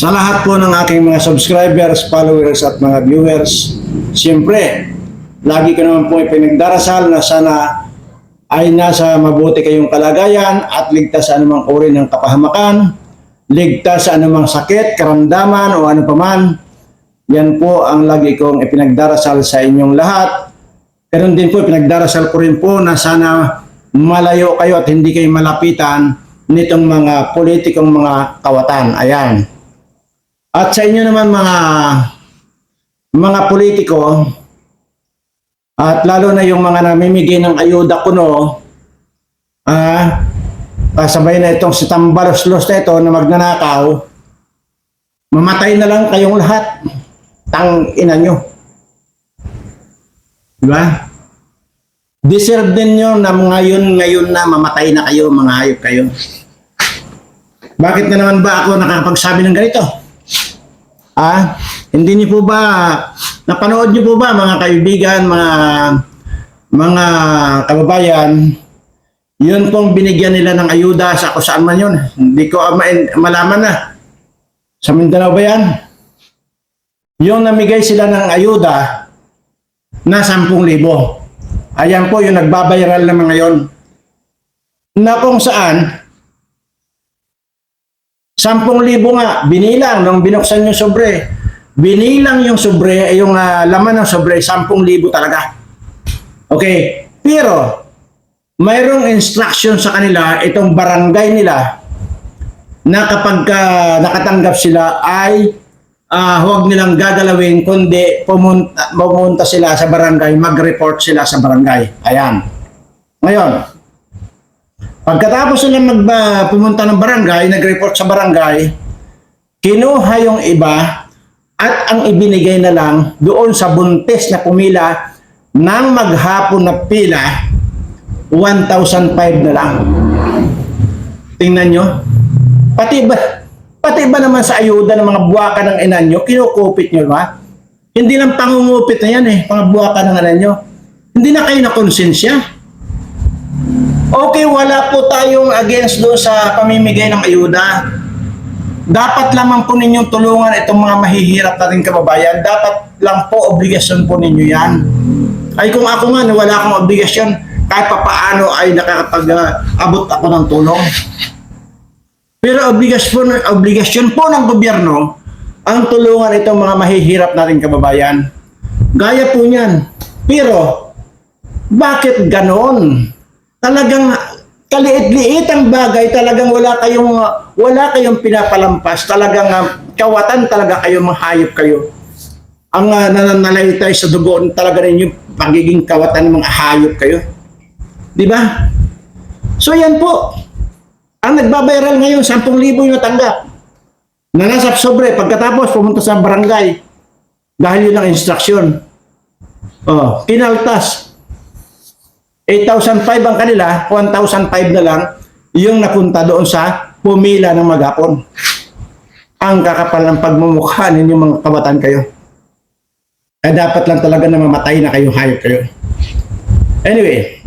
Sa lahat po ng aking mga subscribers, followers at mga viewers, siyempre, lagi ko naman po ipinagdarasal na sana ay nasa mabuti kayong kalagayan at ligtas sa anumang uri ng kapahamakan, ligtas sa anumang sakit, karamdaman o ano paman. Yan po ang lagi kong ipinagdarasal sa inyong lahat. Pero din po, pinagdarasal ko rin po na sana malayo kayo at hindi kayo malapitan nitong mga politikong mga kawatan. Ayan. At sa inyo naman mga mga politiko at lalo na yung mga namimigay ng ayuda kuno ah kasabay na itong si Tambalos-los na ito na magnanakaw mamatay na lang kayong lahat tang ina nyo. Di ba? Deserve din nyo na ngayon ngayon na mamatay na kayo mga hayop kayo. Bakit na naman ba ako nakakapagsabi ng ganito Ah, hindi niyo po ba napanood niyo po ba mga kaibigan, mga mga kababayan, yun pong binigyan nila ng ayuda sa kung saan man yun. Hindi ko ma- malaman na. Sa Mindanao ba yan? Yung namigay sila ng ayuda na 10,000. Ayan po yung nagbabayaral naman ngayon. Na kung saan, 10,000 nga, binilang nung binuksan yung sobre. Binilang yung sobre, yung ah, laman ng sobre, 10,000 talaga. Okay, pero mayroong instruction sa kanila, itong barangay nila, na kapag ka nakatanggap sila ay ah, huwag nilang gagalawin, kundi pumunta, pumunta sila sa barangay, mag-report sila sa barangay. Ayan. Ngayon, Pagkatapos nila magba, pumunta ng barangay, nag-report sa barangay, kinuha yung iba at ang ibinigay na lang doon sa buntis na pumila ng maghapon na pila, 1,005 na lang. Tingnan nyo. Pati ba, pati ba naman sa ayuda ng mga buwaka ng ina nyo, kinukupit nyo ba? Hindi lang pangungupit na yan eh, mga buwaka ng ina nyo. Hindi na kayo na konsensya. Okay, wala po tayong against doon sa pamimigay ng ayuda. Dapat lamang po ninyong tulungan itong mga mahihirap nating kababayan. Dapat lang po obligasyon po ninyo yan. Ay kung ako nga, wala akong obligasyon, kahit pa paano ay nakakapag-abot ako ng tulong. Pero obligasyon, obligasyon po ng gobyerno ang tulungan itong mga mahihirap nating kababayan. Gaya po niyan. Pero, bakit ganon? Talagang kaliit-liit ang bagay, talagang wala kayong wala kayong pinapalampas, talagang uh, kawatan talaga kayo, mahayop kayo. Ang uh, nananalaytay sa dugo talaga ninyo pagiging kawatan ng mga hayop kayo. Di ba? So yan po. Ang nagbabayaral ngayon, 10,000 yung natanggap. Na nasa sobre, pagkatapos pumunta sa barangay. Dahil yun ang instruction. Oh, kinaltas. 8,500 ang kanila, 1,500 na lang yung napunta doon sa pumila ng maghapon. Ang kakapal ng pagmumukha ninyo mga kabatan kayo. Kaya dapat lang talaga na mamatay na kayo, hayop kayo. Anyway,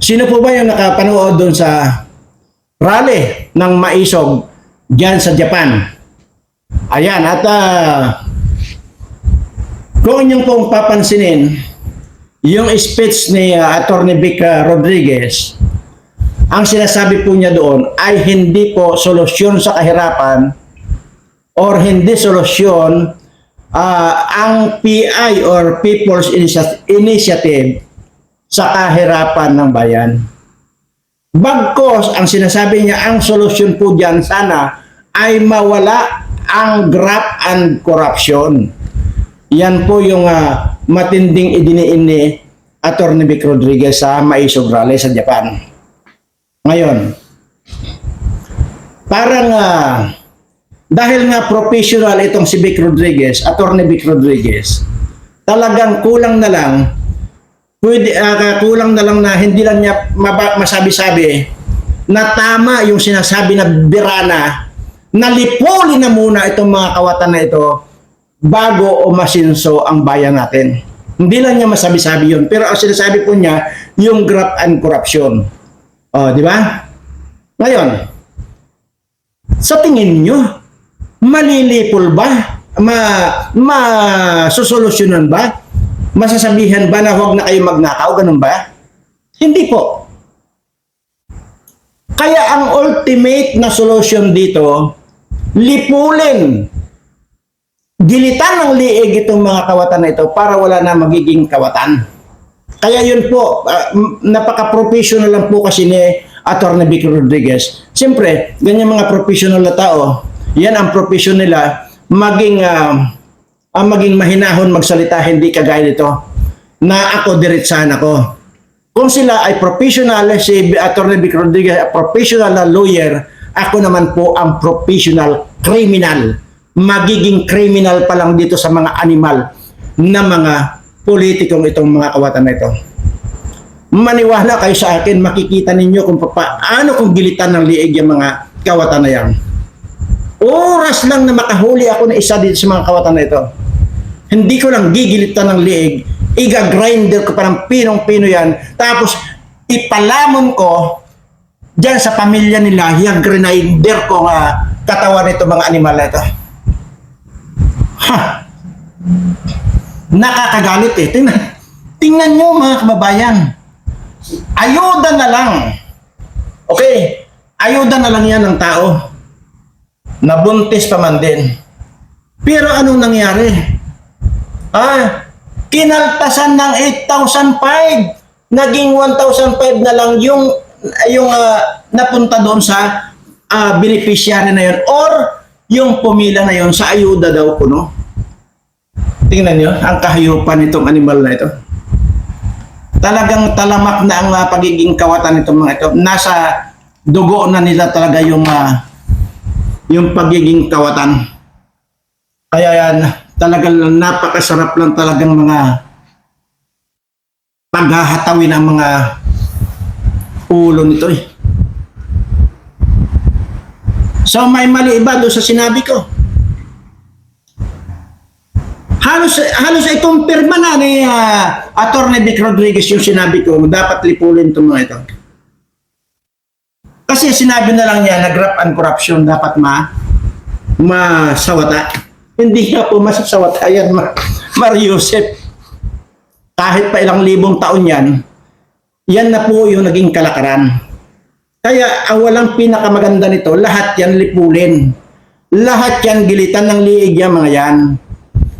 sino po ba yung nakapanood doon sa rally ng Maisog dyan sa Japan? Ayan, at uh, kung inyong pong papansinin, yung speech ni uh, Attorney Vic uh, Rodriguez, ang sinasabi po niya doon ay hindi po solusyon sa kahirapan or hindi solusyon uh, ang PI or People's Initiative sa kahirapan ng bayan. Bagkos, ang sinasabi niya, ang solusyon po dyan sana ay mawala ang graft and corruption. Yan po yung uh, matinding idiniin ni Atty. Vic Rodriguez sa Maisog Rally sa Japan. Ngayon, parang uh, dahil nga professional itong si Vic Rodriguez, Atty. Vic Rodriguez, talagang kulang na lang pwede uh, kulang na lang na hindi lang niya masabi-sabi na tama yung sinasabi na birana na lipoli na muna itong mga kawatan na ito bago o masinso ang bayan natin. Hindi lang niya masabi-sabi yun. Pero ang sinasabi po niya, yung graft and corruption. O, di ba? Ngayon, sa tingin nyo, Malilipol ba? Ma, masusolusyonan ba? Masasabihan ba na huwag na kayo magnakaw? Ganun ba? Hindi po. Kaya ang ultimate na solution dito, lipulin. Gilitan ng liig itong mga kawatan na ito para wala na magiging kawatan. Kaya yun po, m- napaka-professional lang po kasi ni Atty. Vic Rodriguez. Siyempre, ganyan mga professional na tao, yan ang profession nila, maging, ah, ang maging mahinahon magsalita, hindi kagaya nito, na ako diretsahan ako. Kung sila ay professional, si Atty. Vic Rodriguez, professional na lawyer, ako naman po ang professional criminal. Magiging criminal pa lang dito sa mga animal na mga politikong itong mga kawatan na ito. Maniwala kayo sa akin, makikita ninyo kung paano kung gilitan ng liig yung mga kawatan na yan. Oras lang na makahuli ako na isa dito sa mga kawatan na ito. Hindi ko lang gigilitan ng liig, iga-grinder ko parang pinong-pino yan, tapos ipalamon ko dyan sa pamilya nila, yung grinder ko nga katawan nito mga animal na ito. Ha! Nakakagalit eh. Tingnan, tingnan nyo mga kababayan. Ayuda na lang. Okay, ayuda na lang yan ng tao. Nabuntis pa man din. Pero anong nangyari? Ah, kinaltasan ng 8,005. Naging 1,005 na lang yung yung ah, napunta doon sa ah, beneficiary na yun or yung pumila na yun sa ayuda daw kuno. Tingnan nyo, ang kahayupan nitong animal na ito. Talagang talamak na ang ah, pagiging kawatan nitong mga ito. Nasa dugo na nila talaga yung ah, yung pagiging kawatan. Kaya yan, talagang napakasarap lang talagang mga paghahatawin ang mga ulo nito eh. So may mali ba doon sa sinabi ko? Halos halos ay kumpirma na ni uh, Atty. Vic Rodriguez yung sinabi ko, dapat lipulin itong mga ito. Kasi sinabi na lang niya na graft and corruption dapat ma masawata. Hindi nga po masasawata yan, ma Mariusep. Kahit pa ilang libong taon yan, yan na po yung naging kalakaran. Kaya ang walang pinakamaganda nito, lahat yan lipulin. Lahat yan gilitan ng liig yan mga yan.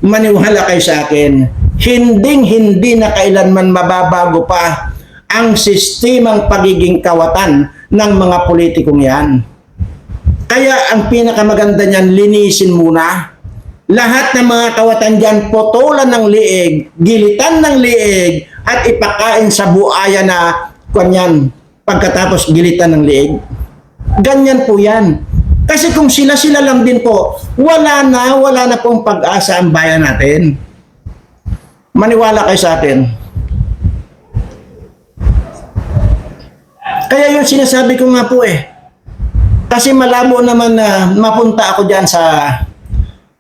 Maniwala kayo sa akin, hinding hindi na kailanman mababago pa ang sistemang pagiging kawatan ng mga politikong yan. Kaya ang pinakamaganda niyan, linisin muna. Lahat ng mga kawatan dyan, potolan ng liig, gilitan ng liig, at ipakain sa buaya na kanyan pagkatapos gilitan ng liig. Ganyan po yan. Kasi kung sila-sila lang din po, wala na, wala na pong pag-asa ang bayan natin. Maniwala kayo sa atin. Kaya yung sinasabi ko nga po eh, kasi malabo naman na mapunta ako diyan sa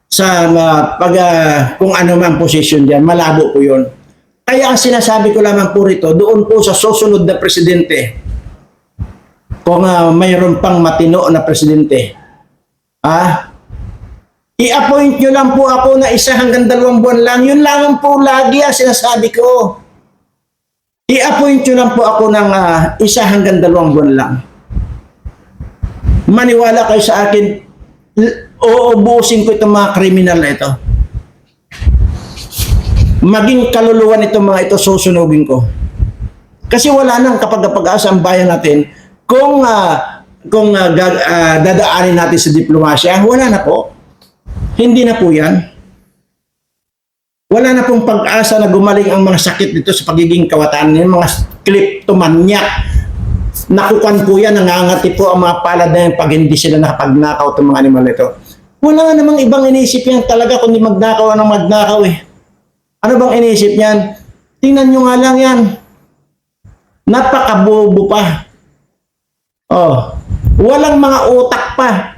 sa uh, pag uh, kung ano mang position diyan, malabo po 'yon. Kaya ang sinasabi ko lamang po rito, doon po sa susunod na presidente, kung uh, mayroon pang matino na presidente, ah, i-appoint nyo lang po ako na isa hanggang dalawang buwan lang. Yun lang po lagi ang sinasabi ko. I-appoint nyo lang po ako ng ah, isa hanggang dalawang buwan lang. Maniwala kayo sa akin, uubusin ko itong mga kriminal na ito. Maging kaluluwa nitong mga ito susunugin ko. Kasi wala nang kapag pag-asa ang bayan natin kung ah, kung ah, gag- ah, dadaanin natin sa diplomasya, wala na po. Hindi na po yan. Wala na pong pag-asa na gumaling ang mga sakit dito sa pagiging kawatan. Yung mga kleptomanyak. Nakukan po yan, nangangati po ang mga palad na yan pag hindi sila nakapagnakaw itong mga animal nito. Wala nga namang ibang inisip yan talaga kundi magnakaw ng magnakaw eh. Ano bang inisip niyan? Tingnan nyo nga lang yan. Napakabobo pa. Oh, walang mga utak pa.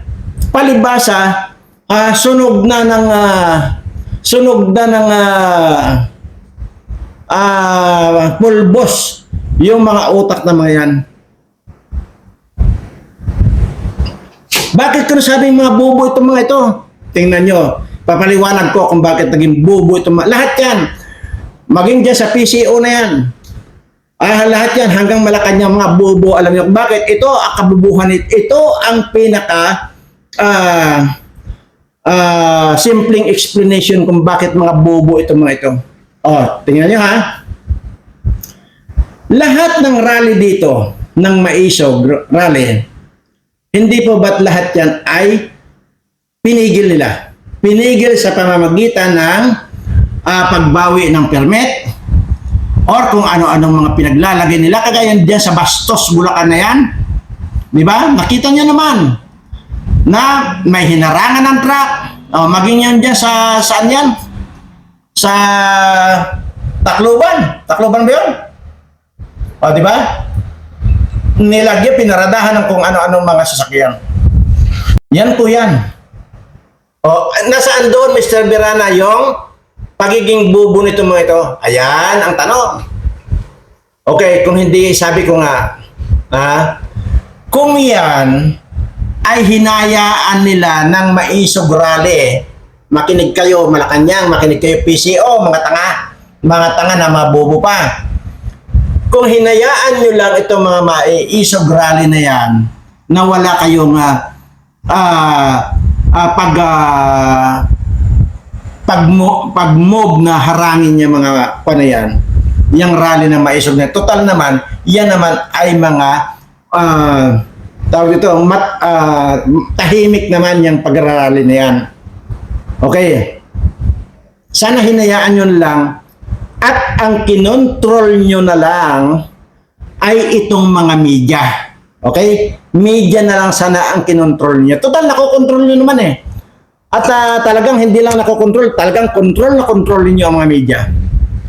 Palibasa, ah, sunog na ng ah, sunog na ng ah, ah, pulbos yung mga utak na mga yan. Bakit ko nasabing mga bobo itong mga ito? tingnan nyo, papaliwanag ko kung bakit naging bubo ito. Lahat yan, maging dyan sa PCO na yan, Ah, lahat yan hanggang Malacanang mga bobo alam niyo bakit ito ang kabubuhan ito, ito ang pinaka ah ah, simpleng explanation kung bakit mga bobo ito mga ito. Oh, tingnan niyo ha. Lahat ng rally dito ng Maisog rally, hindi po ba't lahat yan ay pinigil nila? Pinigil sa pamamagitan ng ah, pagbawi ng permit, or kung ano-anong mga pinaglalagay nila kagaya diyan sa Bastos, Bulacan na yan. Di ba? Nakita niyo naman na may hinarangan ng truck. O, maging yan dyan sa, saan yan? Sa Tacloban. Tacloban ba yun? O, di ba? Nilagyan, pinaradahan ng kung ano-anong mga sasakyan. Yan po yan. O, nasaan doon, Mr. Birana, yung pagiging bubo nito mga ito? Ayan ang tanong. Okay, kung hindi, sabi ko nga, ha, kung yan ay hinayaan nila ng maisog rally, makinig kayo Malacanang, makinig kayo PCO, mga tanga, mga tanga na mabubo pa. Kung hinayaan nyo lang itong mga maisog rally na yan, na wala kayong ah, ah, ah, pag ah, pag pag move na harangin niya mga pa na yan, yung rally na maisog na total naman, yan naman ay mga ah tawag ito, mat, ah, tahimik naman yung pagrarally na yan. Okay. Sana hinayaan nyo lang at ang kinontrol nyo na lang ay itong mga media. Okay? Media na lang sana ang kinontrol nyo. Total, nakokontrol nyo naman eh. At ah, talagang hindi lang nakokontrol, talagang control na control niyo ang mga media.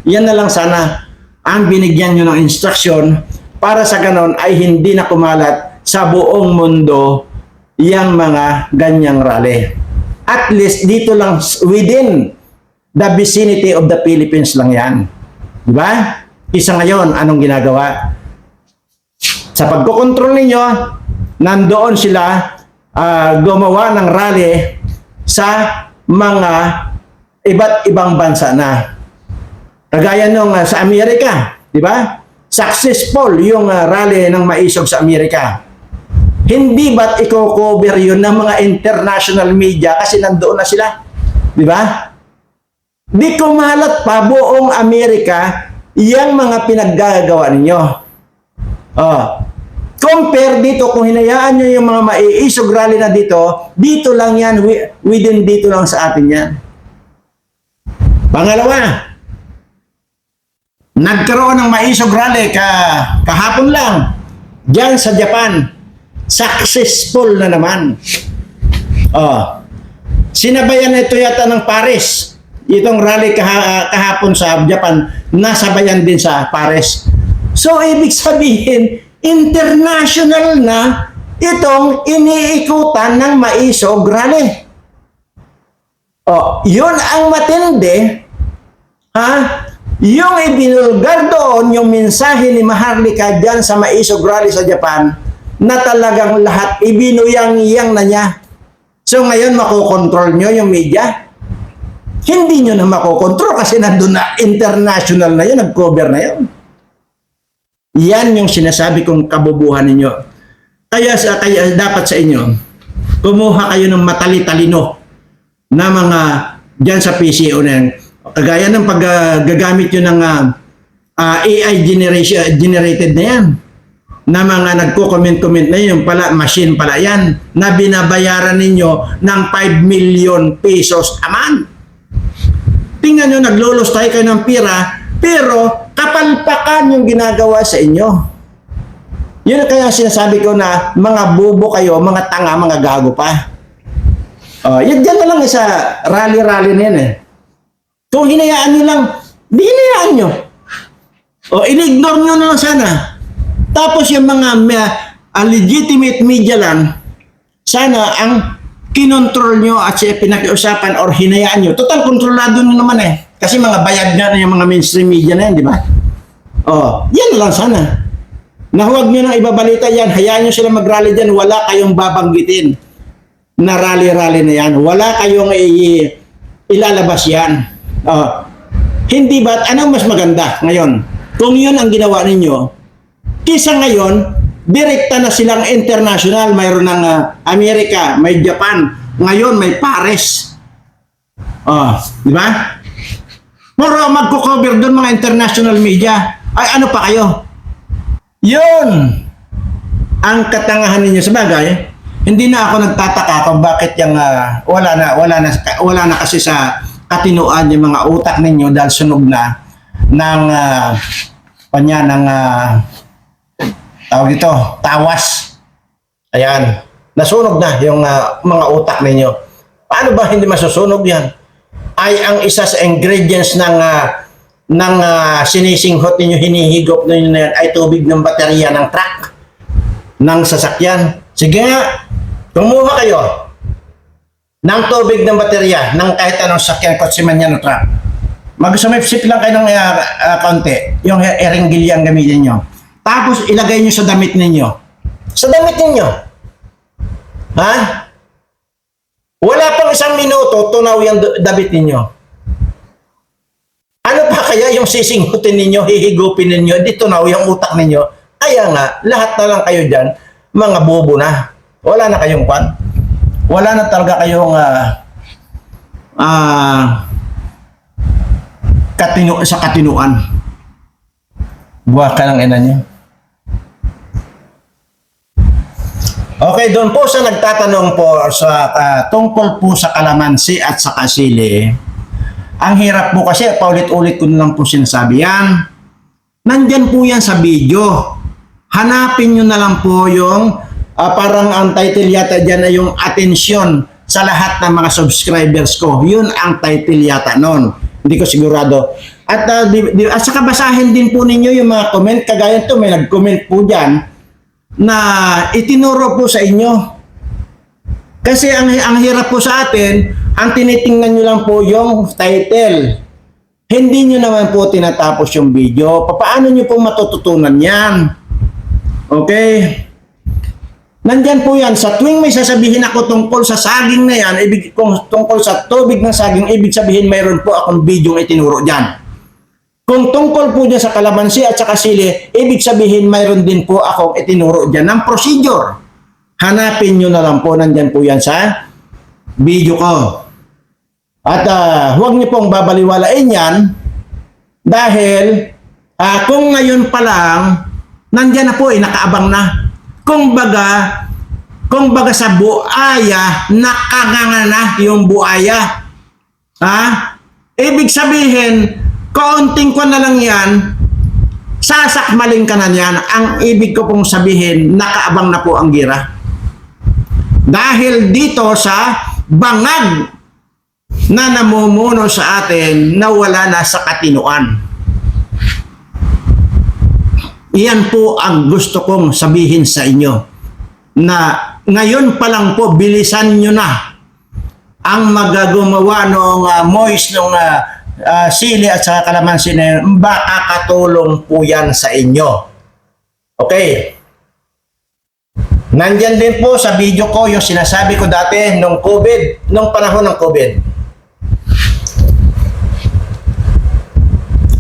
Yan na lang sana ang binigyan nyo ng instruction para sa ganon ay hindi na kumalat sa buong mundo yung mga ganyang rally. At least dito lang within the vicinity of the Philippines lang yan. Di ba? Isa ngayon, anong ginagawa? Sa pagkokontrol ninyo, nandoon sila ah, gumawa ng rally sa mga iba't ibang bansa na. Kagaya nung ah, sa Amerika, di ba? Successful yung ah, rally ng maisog sa Amerika. Hindi ba't i-cover yun ng mga international media kasi nandoon na sila? Di ba? Di kumalat pa buong Amerika yung mga pinaggagawa ninyo. Oh. Compare dito, kung hinayaan nyo yung mga maiisog rally na dito, dito lang yan, wi- within dito lang sa atin yan. Pangalawa, nagkaroon ng maisog rally ka, kahapon lang, dyan sa Japan, successful na naman. Oh. Sinabayan ito yata ng Paris. Itong rally kaha- kahapon sa Japan, nasabayan din sa Paris. So, ibig sabihin, international na itong iniikutan ng maisog rally. Oh, yun ang matindi. Ha? Yung ibinulgar doon, yung mensahe ni Maharlika dyan sa maisog rally sa Japan, na talagang lahat ibinuyang-iyang na niya. So ngayon makokontrol nyo yung media? Hindi nyo na makokontrol kasi nandun na international na yun, nag-cover na yun. Yan yung sinasabi kong kabubuhan ninyo. Kaya, sa, kaya dapat sa inyo, kumuha kayo ng matali-talino na mga dyan sa PCO na yan. Kagaya ng paggagamit nyo ng ah, ah, AI generation, generated na yan na mga nagko-comment-comment na yun, pala, machine pala yan, na binabayaran ninyo ng 5 million pesos a month. Tingnan nyo, naglulos tayo kayo ng pira, pero kapalpakan yung ginagawa sa inyo. Yun kaya sinasabi ko na mga bubo kayo, mga tanga, mga gago pa. Oh, yan dyan na lang sa rally-rally na yan eh. Kung hinayaan nyo lang, di hinayaan nyo. O, in-ignore nyo na lang sana. Tapos yung mga uh, legitimate media lang, sana ang kinontrol nyo at siya pinakiusapan or hinayaan nyo. Total, kontrolado nyo naman eh. Kasi mga bayad nga na yung mga mainstream media na yan, di ba? Oh, yan lang sana. Na huwag nyo nang ibabalita yan, hayaan nyo sila mag-rally dyan, wala kayong babanggitin. na rally-rally na yan. Wala kayong i- ilalabas yan. Oh. Hindi ba, anong mas maganda ngayon? Kung yun ang ginawa ninyo, kisa ngayon, direkta na silang international. Mayroon ng ah, Amerika, may Japan, ngayon may Paris. Oh, di ba? Puro magko-cover doon mga international media. Ay, ano pa kayo? Yun! Ang katangahan ninyo sa bagay, hindi na ako nagtataka kung bakit yung ah, wala na wala na wala na kasi sa katinuan yung mga utak ninyo dahil sunog na ng uh, kanya ng ah, tawag dito, tawas. Ayan. Nasunog na yung ah, mga utak ninyo. Paano ba hindi masusunog yan? Ay ang isa sa ingredients ng ah, ng ah, sinisinghot ninyo, hinihigop ninyo na yan ay tubig ng baterya ng truck ng sasakyan. Sige nga, kumuha kayo ng tubig ng baterya ng kahit anong sasakyan, kotse yan o truck. Mag-sumipsip lang kayo ng uh, uh, konti, yung erenggil ang gamitin nyo. Tapos ilagay nyo sa damit ninyo. Sa damit ninyo. Ha? Wala pang isang minuto, tunaw yung damit ninyo. Ano pa kaya yung sisinghutin ninyo, hihigupin ninyo, di tunaw yung utak ninyo? Kaya nga, lahat na lang kayo dyan, mga bobo na. Wala na kayong kwan. Wala na talaga kayong ah ah, katinu sa katinuan. Buwa ka ng ina niyo. Okay, doon po sa nagtatanong po sa ah, tungkol po sa kalamansi at sa kasili. Ang hirap po kasi paulit-ulit ko na lang po sinasabi yan. Nandyan po yan sa video. Hanapin nyo na lang po yung ah, parang ang title yata dyan ay yung atensyon sa lahat ng mga subscribers ko. Yun ang title yata nun. Hindi ko sigurado. At, ah, di, di, at saka basahin din po ninyo yung mga comment. Kagaya to may nag-comment po dyan na itinuro po sa inyo. Kasi ang, ang hirap po sa atin, ang tinitingnan nyo lang po yung title. Hindi nyo naman po tinatapos yung video. Paano nyo po matututunan yan? Okay? Nandyan po yan. Sa tuwing may sasabihin ako tungkol sa saging na yan, ibig, kung tungkol sa tubig ng saging, ibig sabihin mayroon po akong video itinuro dyan. Kung tungkol po dyan sa kalamansi at sa sili, ibig sabihin mayroon din po akong itinuro dyan ng procedure. Hanapin nyo na lang po, nandyan po yan sa video ko. At ah, huwag niyo pong babaliwalain yan dahil ah, kung ngayon pa lang, nandyan na po eh, nakaabang na. Kung baga, kung baga sa buaya, nakanganga na yung buaya. Ha? Ibig sabihin, kaunting ko na lang yan, sasakmalin ka na niyan. Ang ibig ko pong sabihin, nakaabang na po ang gira. Dahil dito sa bangag na namumuno sa atin na wala na sa katinuan. Iyan po ang gusto kong sabihin sa inyo na ngayon pa lang po bilisan nyo na ang magagumawa ng uh, moist ng uh, uh, sili at saka kalamansi na yun, makakatulong po yan sa inyo. Okay. Nandyan din po sa video ko yung sinasabi ko dati nung COVID, nung panahon ng COVID.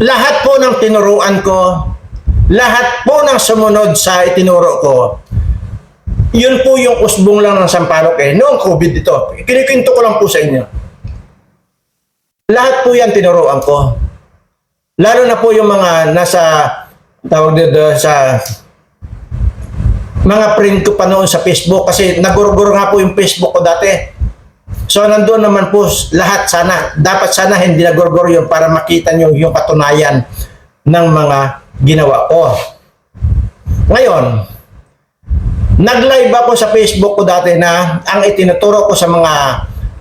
Lahat po ng tinuruan ko, lahat po ng sumunod sa itinuro ko, yun po yung usbong lang ng sampalok eh. Noong COVID ito, kinikwento ko lang po sa inyo. Lahat po yan tinuruan ko. Lalo na po yung mga nasa, tawag dito sa mga print ko pa noon sa Facebook kasi naguruguro nga po yung Facebook ko dati. So nandoon naman po lahat sana. Dapat sana hindi naguruguro yung para makita nyo yung katunayan ng mga ginawa ko. Ngayon, nag-live ako sa Facebook ko dati na ang itinuturo ko sa mga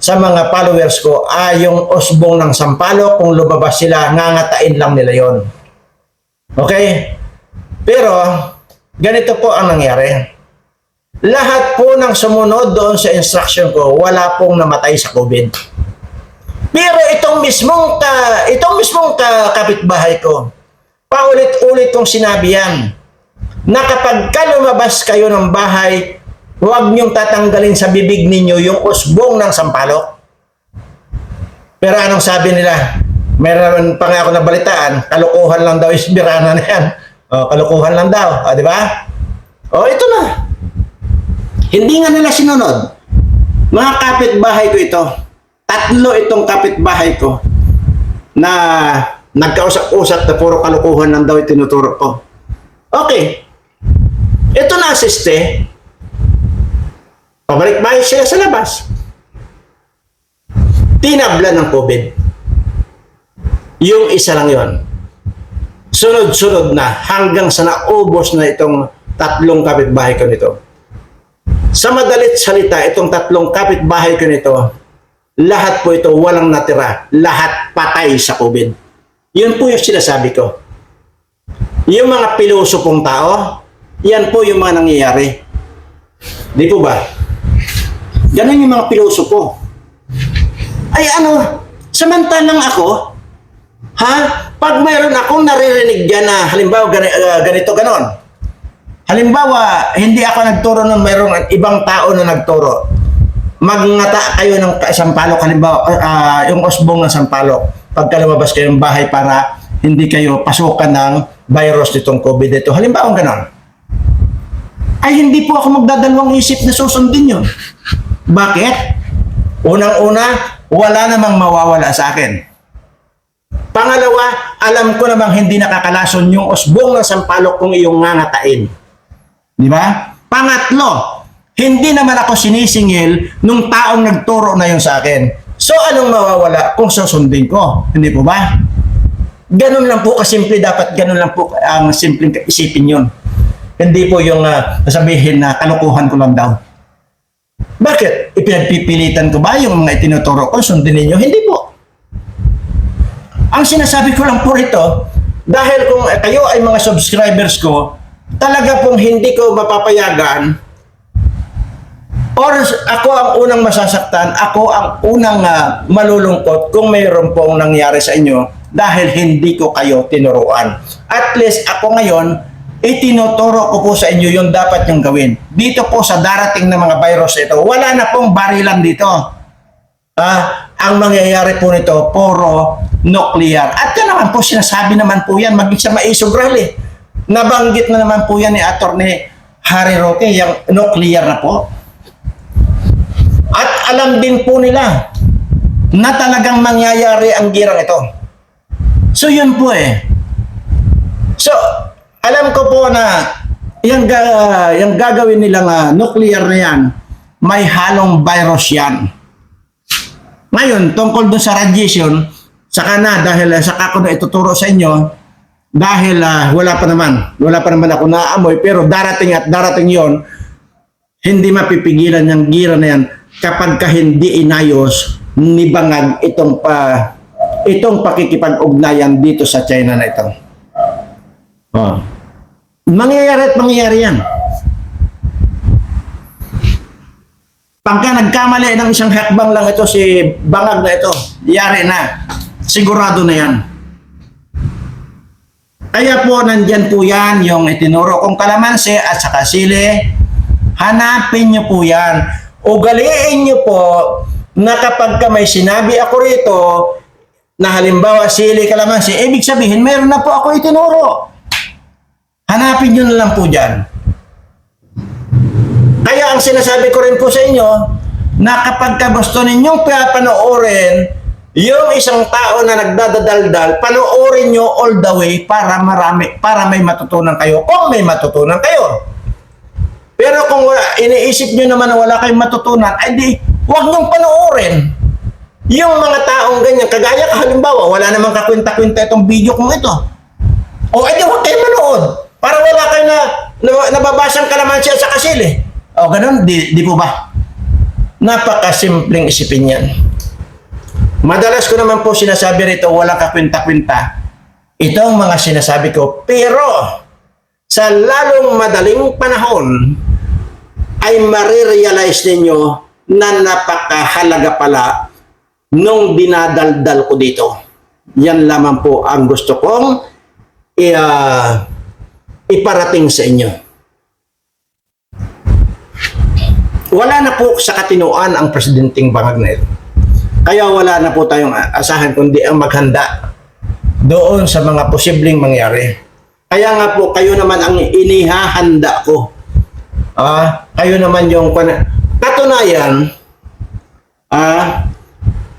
sa mga followers ko ay yung usbong ng sampalo kung lumabas sila ngangatain lang nila yon. Okay? Pero ganito po ang nangyari. Lahat po ng sumunod doon sa instruction ko, wala pong namatay sa COVID. Pero itong mismong ka, itong mismong ka, kapitbahay ko, paulit-ulit kong sinabi yan, na kapag ka lumabas kayo ng bahay, huwag niyong tatanggalin sa bibig ninyo yung usbong ng sampalok. Pero anong sabi nila? Meron pa nga ako nabalitaan, kalukuhan lang daw is birana na yan. O, kalukuhan lang daw, o, di ba? O, ito na. Hindi nga nila sinunod. Mga kapitbahay ko ito, tatlo itong kapitbahay ko na nagkausap-usap na puro kalukuhan lang daw itinuturo ko. Okay. Ito na asiste. Pabalik bahay sila sa labas. Tinabla ng COVID. Yung isa lang yon. Sunod-sunod na hanggang sa naubos na itong tatlong kapitbahay ko nito. Sa madalit salita, itong tatlong kapitbahay ko nito, lahat po ito walang natira. Lahat patay sa COVID. Yun po yung sinasabi ko. Yung mga piloso pong tao, yan po yung mga nangyayari. Di po ba? Ganun yung mga piloso po. Ay ano, samantalang ako, ha? Pag mayroon akong naririnig dyan na halimbawa ah, ganito ganon. Halimbawa, hindi ako nagturo nun, mayroong ibang tao na nagturo. Magngata kayo ng sampalok, halimbawa, ah, yung osbong ng sampalok. Pagka lumabas kayo ng bahay para hindi kayo pasukan ng virus nitong COVID ito. Halimbawa, ganon. Ay, hindi po ako magdadalawang isip na susundin yun. Bakit? Unang-una, wala namang mawawala sa akin. Pangalawa, alam ko namang hindi nakakalason yung osbong ng sampalok kung iyong ngangatain. Di ba? Pangatlo, hindi naman ako sinisingil nung taong nagturo na yun sa akin. So, anong mawawala kung susundin ko? Hindi po ba? Ganun lang po kasimple, dapat ganun lang po ang simpleng isipin yun. Hindi po yung uh, sabihin na kalukuhan ko lang daw. Bakit? Ipinagpipilitan ko ba yung mga itinuturo ko? Sundin ninyo? Hindi po. Ang sinasabi ko lang po ito, dahil kung kayo ay mga subscribers ko, talaga pong hindi ko mapapayagan or ako ang unang masasaktan, ako ang unang uh, malulungkot kung mayroon pong nangyari sa inyo dahil hindi ko kayo tinuruan. At least ako ngayon, itinuturo ko po sa inyo yung dapat yung gawin. Dito po sa darating na mga virus ito, wala na pong barilan dito. Ah, ang mangyayari po nito, puro nuclear. At yan naman po, sinasabi naman po yan, maging sa maisog rally. Nabanggit na naman po yan ni Atty. Harry Roque, yung nuclear na po. At alam din po nila na talagang mangyayari ang girang ito. So yun po eh. So, alam ko po na yung, ga, yung gagawin nilang uh, nuclear na yan, may halong virus yan. Ngayon, tungkol dun sa radiation, saka na, dahil uh, saka ko na ituturo sa inyo, dahil uh, wala pa naman, wala pa naman ako naamoy, pero darating at darating yon hindi mapipigilan yung gira na yan kapag ka hindi inayos ni Bangag itong pa itong pakikipag-ugnayan dito sa China na ito. Oh. Mangyayari at mangyayari yan. Pagka nagkamali ng isang hakbang lang ito si Bangag na ito, yari na. Sigurado na yan. Kaya po nandyan po yan yung itinuro kong kalamansi at saka sili. Hanapin nyo po yan. Ugaliin nyo po na kapag ka may sinabi ako rito na halimbawa sili kalamansi, ibig sabihin meron na po ako itinuro. Hanapin nyo na lang po dyan. Kaya ang sinasabi ko rin po sa inyo, na kapag ka gusto ninyong panoorin yung isang tao na nagdadadaldal, panoorin nyo all the way para marami, para may matutunan kayo. Kung may matutunan kayo. Pero kung wala, iniisip nyo naman na wala kayong matutunan, ay di, huwag nyong panoorin. Yung mga taong ganyan, kagaya ka halimbawa, wala namang kakwenta-kwenta itong video kong ito. O edi huwag kayo manood. Para wala kayo na, na nababasang kalamansi sa kasili. O ganun, di, di po ba? Napakasimpleng isipin yan. Madalas ko naman po sinasabi rito, walang kakwenta-kwenta. Ito ang mga sinasabi ko. Pero, sa lalong madaling panahon, ay marirealize ninyo na napakahalaga pala nung dinadaldal ko dito. Yan lamang po ang gusto kong uh, iparating sa inyo. wala na po sa katinuan ang presidenteng bangag. Kaya wala na po tayong asahan kundi ang maghanda doon sa mga posibleng mangyari. Kaya nga po, kayo naman ang inihahanda ko. Ah, kayo naman yung katunayan, ah,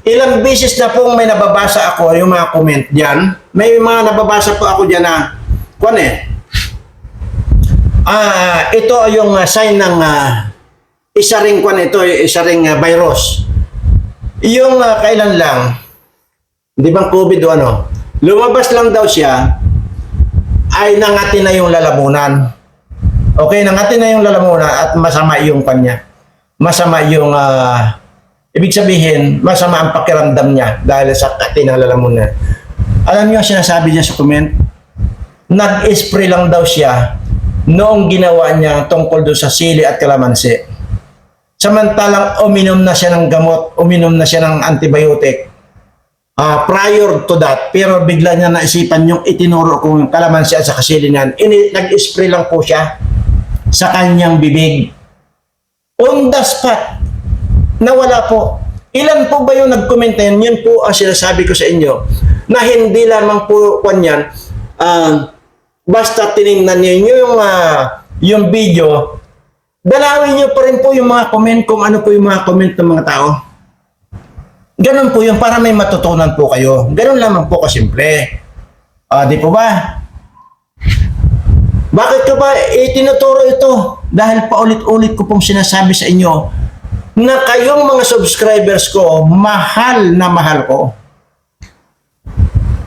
ilang beses na pong may nababasa ako yung mga comment diyan. May mga nababasa po ako diyan na kwan eh. Ah, ito yung ah, sign ng ah, isa ring kwan ito, isa ring ah, virus. Yung ah, kailan lang, di ba COVID o ano, lumabas lang daw siya, ay nangati na yung lalamunan. Okay, nangati na yung lalamunan at masama yung kanya. Masama yung, ah, ibig sabihin, masama ang pakiramdam niya dahil sa kati ng lalamunan. Alam niyo ang sinasabi niya sa comment? Nag-spray lang daw siya noong ginawa niya tungkol doon sa sili at kalamansi. Samantalang uminom na siya ng gamot, uminom na siya ng antibiotic. Ah, prior to that, pero bigla niya naisipan yung itinuro kong kalamansi at sa kasilingan. Ini, nag-spray lang po siya sa kanyang bibig. On the spot, nawala po. Ilan po ba yung nag-comment na yun? Yun po ang sinasabi ko sa inyo na hindi lamang po kwan yan, ah, basta tinignan niyo yung, ah, yung video, dalawin niyo pa rin po yung mga comment kung ano po yung mga comment ng mga tao. Ganun po yung para may matutunan po kayo. Ganun lamang po kasimple. Ah, di po ba? Bakit ka ba itinuturo ito? Dahil paulit-ulit ko pong sinasabi sa inyo na kayong mga subscribers ko, mahal na mahal ko.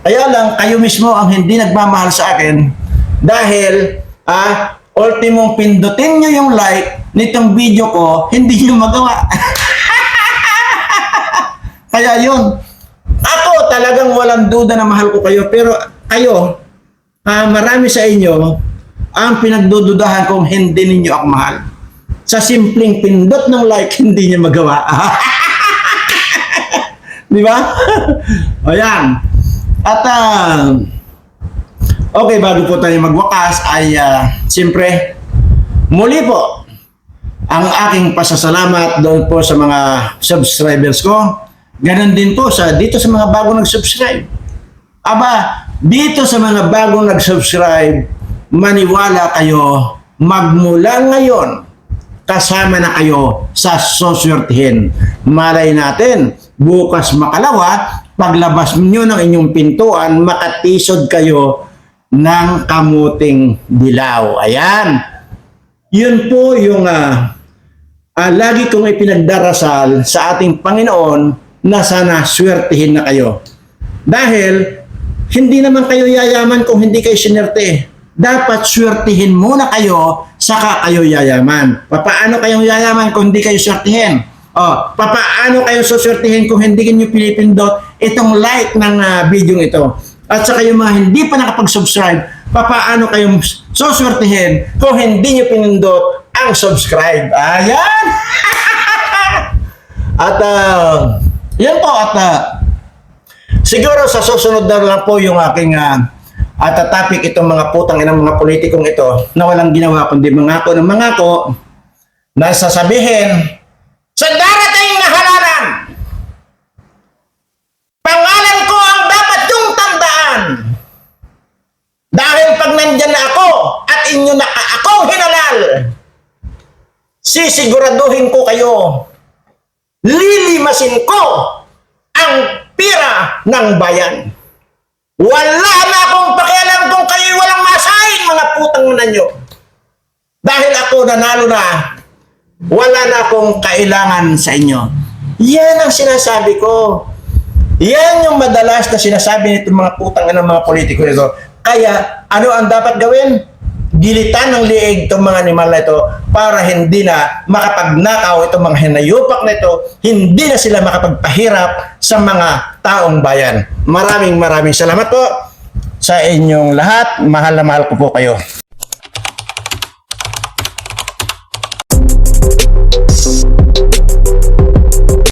Kaya lang, kayo mismo ang hindi nagmamahal sa akin dahil, ah, ultimong pindutin nyo yung like nitong video ko, hindi nyo magawa. Kaya yun, ako talagang walang duda na mahal ko kayo, pero kayo, ah, marami sa inyo, ang pinagdududahan kung hindi ninyo ako mahal. Sa simpleng pindot ng like, hindi niyo magawa. Di ba? o yan. At, ah, okay, bago po tayo magwakas, ay, uh, siyempre, muli po, ang aking pasasalamat doon po sa mga subscribers ko. Ganon din po sa dito sa mga bagong nag-subscribe. Aba, dito sa mga bagong nag-subscribe, maniwala kayo, magmula ngayon, kasama na kayo sa soswertihin. Malay natin, bukas makalawa, paglabas nyo ng inyong pintuan, makatisod kayo ng kamuting dilaw. Ayan. Yun po yung ah, ah, lagi kong ipinagdarasal sa ating Panginoon na sana swertihin na kayo. Dahil hindi naman kayo yayaman kung hindi kayo sinerte. Dapat swertihin muna kayo saka kayo yayaman. Papaano kayong yayaman kung hindi kayo swertihin? O, papaano kayo suswertihin kung hindi niyo pinipindot itong like ng ah, video ito? At saka yung mga hindi pa nakapag-subscribe, papaano kayong suswertihin kung hindi niyo pinindot ang subscribe? Ayan! at ah, yan po at ah, siguro sa susunod na lang po yung aking ah, at ah, topic itong mga putang inang mga politikong ito na walang ginawa kundi mangako ng mangako na sasabihin sa darating na halalan pangalan ko ang dapat yung tandaan dahil pag nandyan na ako at inyo na akong hinalal sisiguraduhin ko kayo lilimasin ko ang pira ng bayan. Wala na akong pakialam kung kayo walang masahin, mga putang na nyo. Dahil ako nanalo na, wala na akong kailangan sa inyo. Yan ang sinasabi ko. Yan yung madalas na sinasabi nito mga putang ng mga politiko nito. Kaya, ano ang dapat gawin? Gilitan ng liig itong mga animal na ito para hindi na makapagnakaw itong mga hinayupak na ito, hindi na sila makapagpahirap sa mga taong bayan. Maraming maraming salamat po sa inyong lahat. Mahal na mahal ko po kayo.